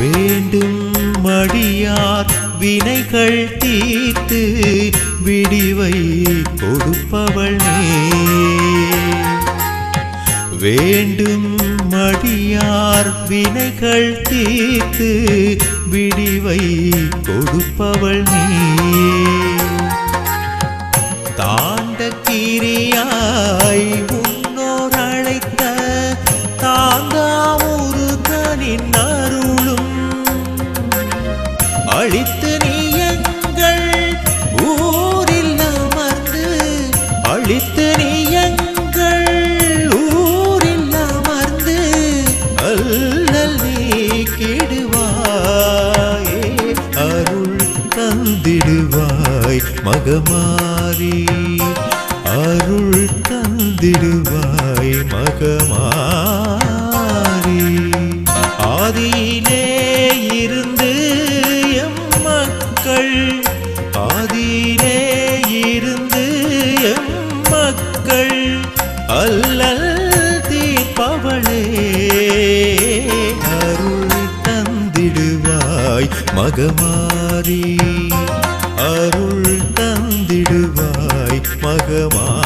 வேண்டும் மடியார் வினைகள் தீர்த்து விடிவை கொடுப்பவள் நீ. வேண்டும் மடியார் வினைகள் தீர்த்து விடிவை கொடுப்பவள் நீ. தாண்ட கிரியாய் அழித்து நீ எங்கள் ஊரில் அமர்ந்து அழித்து நீ எங்கள் ஊரில் அமர்ந்து அல்லல் நீக்கிடுவாயே அருள் தந்திடுவாய் மகமாரி அருள் தந்திடுவாய் மகமா மக்கள் ஆதியிலே இருந்து எம் மக்கள் அல்லல் தீர்ப்பவளே. அருள் தந்திடுவாய் மகமாரி. அருள் தந்திடுவாய் மகமாரி.